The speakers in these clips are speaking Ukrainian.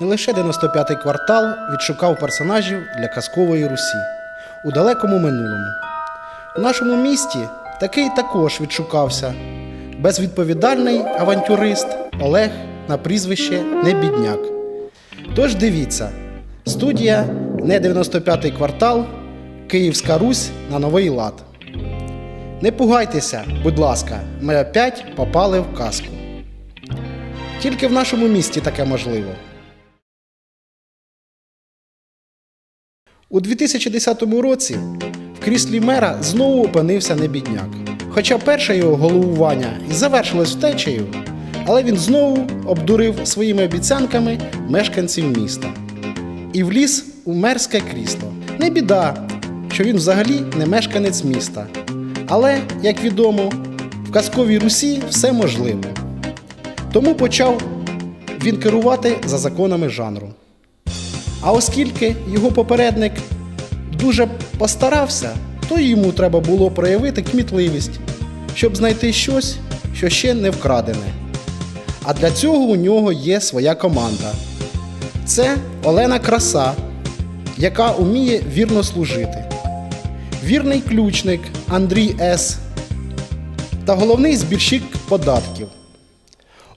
Не лише 95-й квартал відшукав персонажів для казкової Русі у далекому минулому. У нашому місті такий також відшукався безвідповідальний авантюрист Олег на прізвище Небідняк. Тож дивіться, студія не 95-й квартал, Київська Русь на новий лад. Не пугайтеся, будь ласка, ми опять попали в казку. Тільки в нашому місті таке можливо. У 2010 році в кріслі мера знову опинився небідняк. Хоча перше його головування і завершилось втечею, але він знову обдурив своїми обіцянками мешканців міста і вліз у мерське крісло. Не біда, що він взагалі не мешканець міста. Але, як відомо, в казковій Русі все можливо. Тому почав він керувати за законами жанру. А оскільки його попередник дуже постарався, то йому треба було проявити кмітливість, щоб знайти щось, що ще не вкрадене. А для цього у нього є своя команда. Це Олена Краса, яка уміє вірно служити, вірний ключник Андрій С. та головний збірщик податків.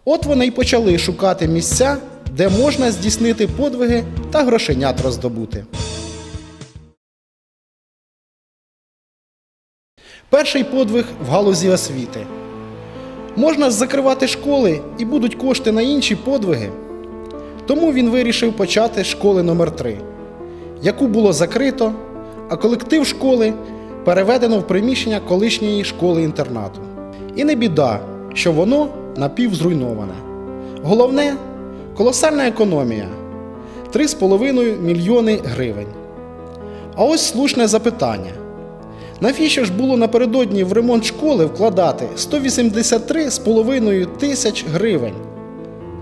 От вони й почали шукати місця, де можна здійснити подвиги та грошенят роздобути. Перший подвиг в галузі освіти. Можна закривати школи і будуть кошти на інші подвиги. Тому він вирішив почати школи номер 3 яку було закрито, а колектив школи переведено в приміщення колишньої школи-інтернату. І не біда, що воно напівзруйноване. Головне колосальна економія 3,5 мільйони гривень. А ось слушне запитання. Навіщо ж було напередодні в ремонт школи вкладати 183,5 тисяч гривень?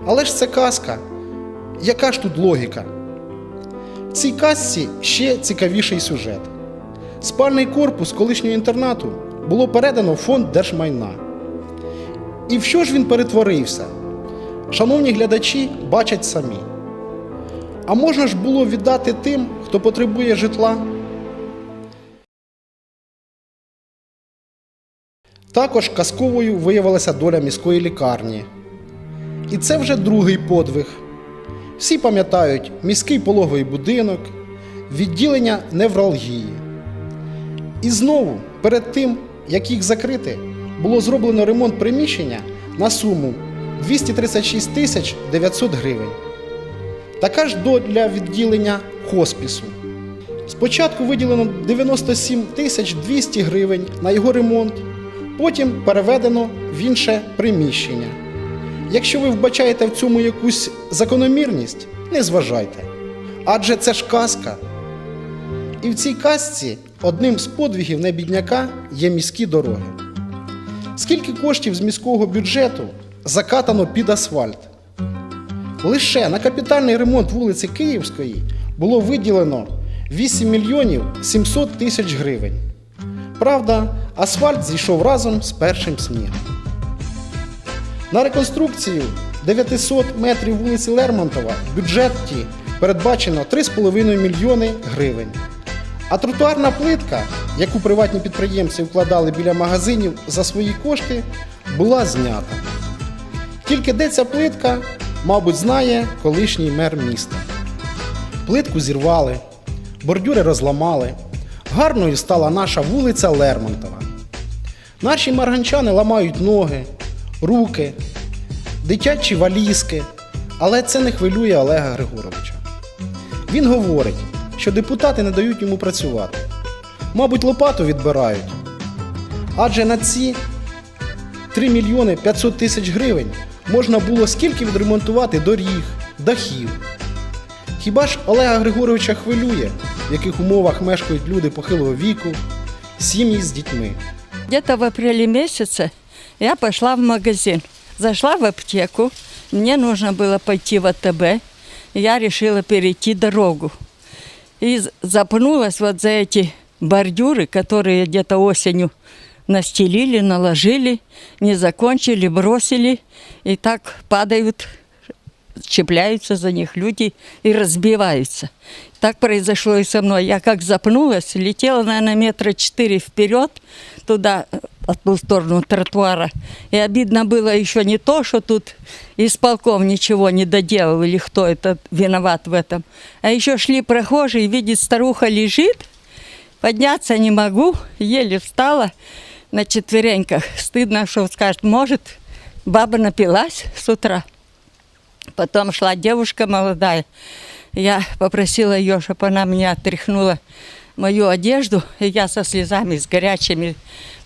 Але ж це казка. Яка ж тут логіка? В цій казці ще цікавіший сюжет. Спальний корпус колишнього інтернату було передано в фонд держмайна. І в що ж він перетворився? Шановні глядачі бачать самі. А можна ж було віддати тим, хто потребує житла? Також казковою виявилася доля міської лікарні. І це вже другий подвиг. Всі пам'ятають міський пологовий будинок, відділення невралгії. І знову, перед тим, як їх закрити, було зроблено ремонт приміщення на суму 236 тисяч 900 гривень. Така ж доля відділення хоспісу. Спочатку виділено 97 тисяч 200 гривень на його ремонт, потім переведено в інше приміщення. Якщо ви вбачаєте в цьому якусь закономірність, не зважайте. Адже це ж казка. І в цій казці одним з подвигів небідняка є міські дороги. Скільки коштів з міського бюджету закатано під асфальт? Лише на капітальний ремонт вулиці Київської було виділено 8 мільйонів 700 тисяч гривень. Правда, асфальт зійшов разом з першим снігом. На реконструкцію 900 метрів вулиці Лермонтова в бюджеті передбачено 3,5 мільйони гривень. А тротуарна плитка, яку приватні підприємці вкладали біля магазинів за свої кошти, була знята. Тільки де ця плитка, мабуть, знає колишній мер міста. Плитку зірвали, бордюри розламали. Гарною стала наша вулиця Лермонтова. Наші марганчани ламають ноги, руки, дитячі валізки, але це не хвилює Олега Григоровича. Він говорить, що депутати не дають йому працювати. Мабуть, лопату відбирають. Адже на ці 3 мільйони 500 тисяч гривень можна було скільки відремонтувати доріг, дахів. Хіба ж Олега Григоровича хвилює, в яких умовах мешкають люди похилого віку, сім'ї з дітьми? Где-то в апреле месяце я пошла в магазин. Зашла в аптеку, мне нужно было пойти в АТБ. Я решила перейти дорогу. И запнулась вот за эти бордюры, которые где-то осенью настелили, наложили, не закончили, бросили, и так падают, цепляются за них люди и разбиваются. Так произошло и со мной. Я как запнулась, летела, наверное, метра четыре вперед, туда, от ту сторону тротуара. И обидно было еще не то, что тут исполком ничего не доделал, или кто это виноват в этом. А еще шли прохожие, видит, старуха лежит, подняться не могу, еле встала на четвереньках. Стыдно, что скажет, может, баба напилась с утра. Потом шла девушка молодая. Я попросила ее, чтобы она мне отряхнула мою одежду. И я со слезами, с горячими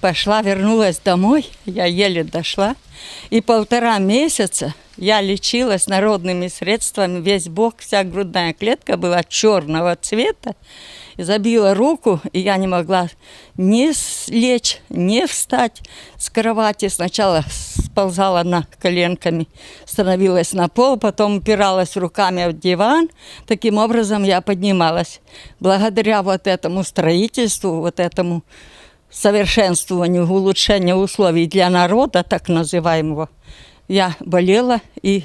пошла, вернулась домой. Я еле дошла. И полтора месяца я лечилась народными средствами. Весь бок, вся грудная клетка была черного цвета. И забила руку, и я не могла ни лечь, ни встать с кровати. Сначала сползала на коленками, становилась на пол, потом упиралась руками в диван. Таким образом я поднималась. Благодаря вот этому строительству, вот этому совершенствованию, улучшению условий для народа, так называемого, я болела и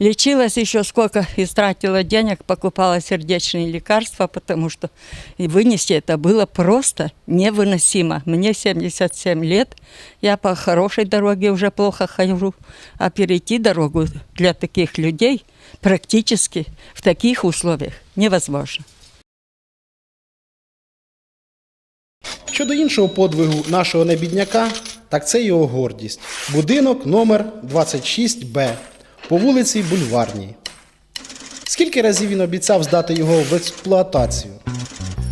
лечилась еще сколько, истратила денег, покупала сердечные лекарства, потому что и вынести это было просто невыносимо. Мне 77 лет, я по хорошей дороге уже плохо хожу, а перейти дорогу для таких людей практически в таких условиях невозможно. Щодо іншого подвигу нашого небідняка, так це його гордість. Будинок номер 26Б по вулиці Бульварній. Скільки разів він обіцяв здати його в експлуатацію?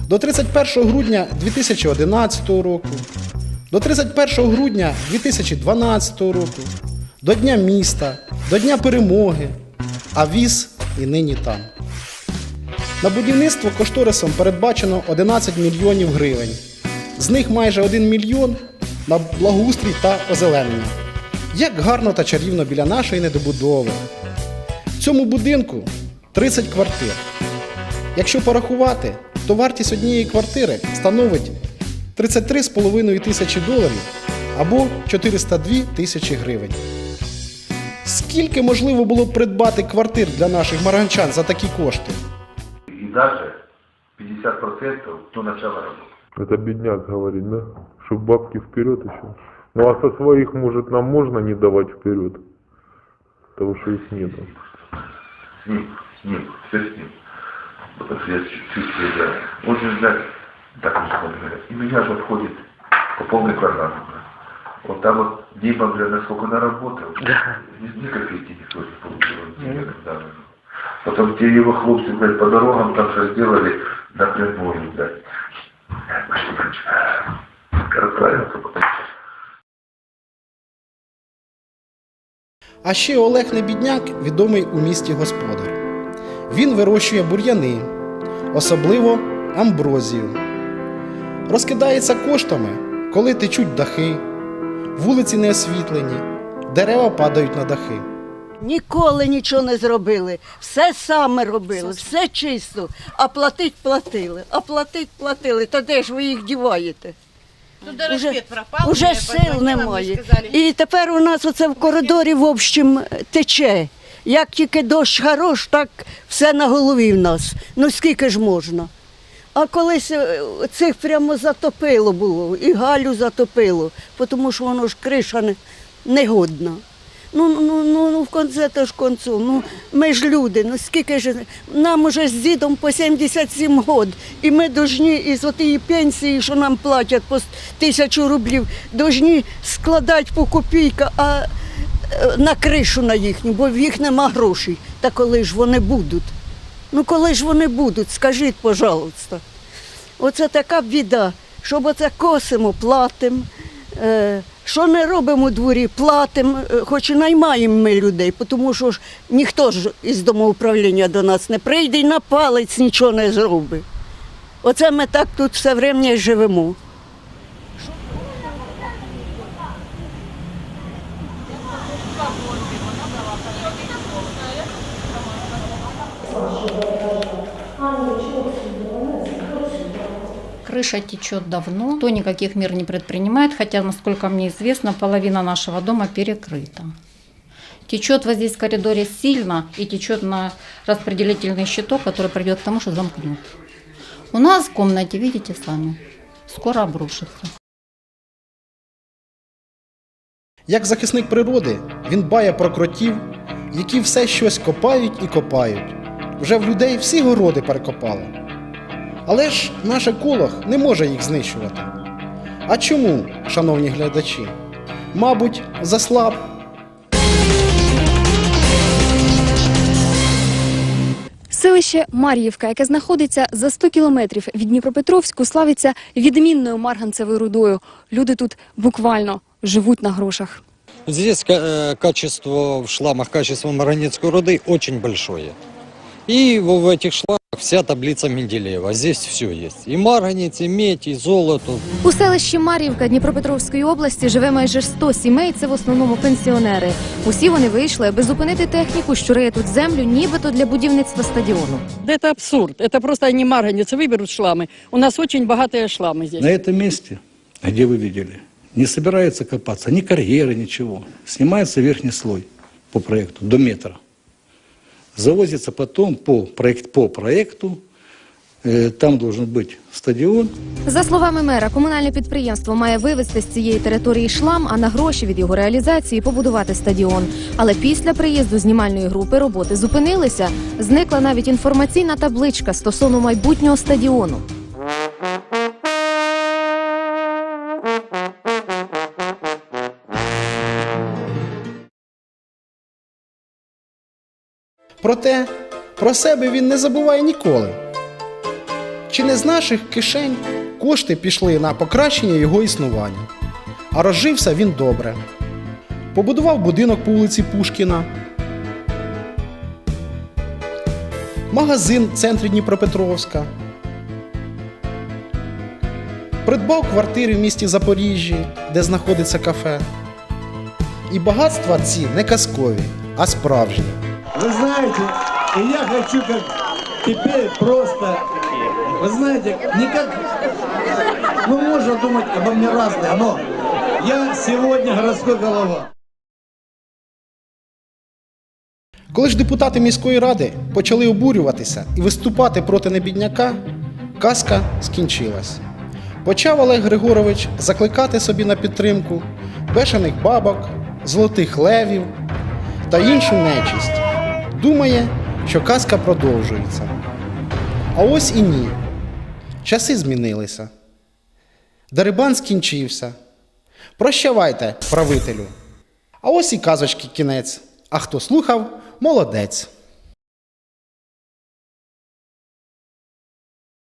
До 31 грудня 2011 року, до 31 грудня 2012 року, до Дня міста, до Дня перемоги, а віз і нині там. На будівництво кошторисом передбачено 11 мільйонів гривень. З них майже 1 мільйон на благоустрій та озеленення. Як гарно та чарівно біля нашої недобудови. В цьому будинку 30 квартир. Якщо порахувати, то вартість однієї квартири становить 33,5 тисячі доларів або 402 тисячі гривень. Скільки можливо було б придбати квартир для наших маранчан за такі кошти? и даже 50% до начала работы. Это бедняк говорит, да? Чтоб бабки вперед еще. Ну а со своих, может, нам можно не давать вперед? Потому что их нету. С ним, с ним, все с ним. Потому что я чуть-чуть приезжаю. Он же, знаешь, так уже говорят, и меня же отходит по полной программе. Вот там вот Дима, бля, насколько наработал, ни, ни копейки не получил. он денег дал. Потом те его хлопцы, блядь, по дорогам там что сделали напрямую, блядь. А ще Олег Небідняк відомий у місті господар. Він вирощує бур'яни, особливо амброзію. Розкидається коштами, коли течуть дахи, вулиці не освітлені, дерева падають на дахи. Ніколи нічого не зробили. Все саме робили, все чисто. А платить платили, а платить платили. Та де ж ви їх діваєте? Даже Уже, свет пропал. уже сил немає. І тепер у нас оце в коридорі, в общем, тече. Як тільки дощ хорош, так все на голові в нас. Ну скільки ж можна? А колись е, цих прямо затопило було, і Галю затопило, тому що воно ж криша не, негодна. Ну, ну, ну, ну, в конце то ж концу. Ну, ми ж люди, ну скільки ж нам уже з дідом по 77 год, і ми должні із отієї пенсії, що нам платять по тисячу рублів, должні складати по копійка, а е, на кришу на їхню, бо в їх нема грошей. Та коли ж вони будуть? Ну коли ж вони будуть, скажіть, пожалуйста. Оце така біда, щоб оце косимо, платимо. Е, що не робимо у дворі, платимо, е, хоч і наймаємо ми людей, тому що ж ніхто ж із домоуправління до нас не прийде і на палець нічого не зробить. Оце ми так тут все время живемо. крыша течет давно, то никаких мер не предпринимает, хотя, насколько мне известно, половина нашего дома перекрыта. Течет вот здесь в коридоре сильно и течет на распределительный щиток, который придет к тому, что замкнет. У нас в комнате, видите сами, скоро обрушится. Як захисник природи, він бає про кротів, які все щось копають і копають. Вже в людей всі городи перекопали. Але ж наш еколог не може їх знищувати. А чому, шановні глядачі? Мабуть, заслаб. Селище Мар'ївка, яке знаходиться за 100 кілометрів від Дніпропетровську, славиться відмінною марганцевою рудою. Люди тут буквально живуть на грошах. Здесь ка- э, качество в шламах, качество марганецкой руды очень большое. И в в этих шламах вся таблица Менделеева. Здесь все есть. И марганец, и медь, и золото. У селищі Мар'ївка Дніпропетровської області живе майже 100 сімей. Це в основному пенсіонери. Усі вони вийшли, аби зупинити техніку, що риє тут землю, нібито для будівництва стадіону. Да это абсурд. Это просто они марганец выберут шламы. У нас очень богатые шламы здесь. На этом месте, где вы видели, не собирается копаться ни карьеры, ничего. Снимается верхний слой по проекту до метра. Завозится потом по, проект, по проекту. Э, Там должен быть стадіон. За словами мера, комунальне підприємство має вивезти з цієї території шлам, а на гроші від його реалізації побудувати стадіон. Але після приїзду знімальної групи роботи зупинилися. Зникла навіть інформаційна табличка стосовно майбутнього стадіону. Проте про себе він не забуває ніколи. Чи не з наших кишень кошти пішли на покращення його існування? А розжився він добре. Побудував будинок по вулиці Пушкіна, магазин в центрі Дніпропетровська, придбав квартири в місті Запоріжжі, де знаходиться кафе. І багатства ці не казкові, а справжні. Вы знаете, и я хочу как теперь просто, вы знаете, не как, ну можно думать обо мне разное, но я сегодня городской голова. Коли ж депутати міської ради почали обурюватися і виступати проти небідняка, казка скінчилась. Почав Олег Григорович закликати собі на підтримку бешених бабок, золотих левів та іншу нечисть. Думає, що казка продовжується. А ось і ні. Часи змінилися. Дерибан скінчився. Прощавайте, правителю. А ось і казочки кінець. А хто слухав, молодець.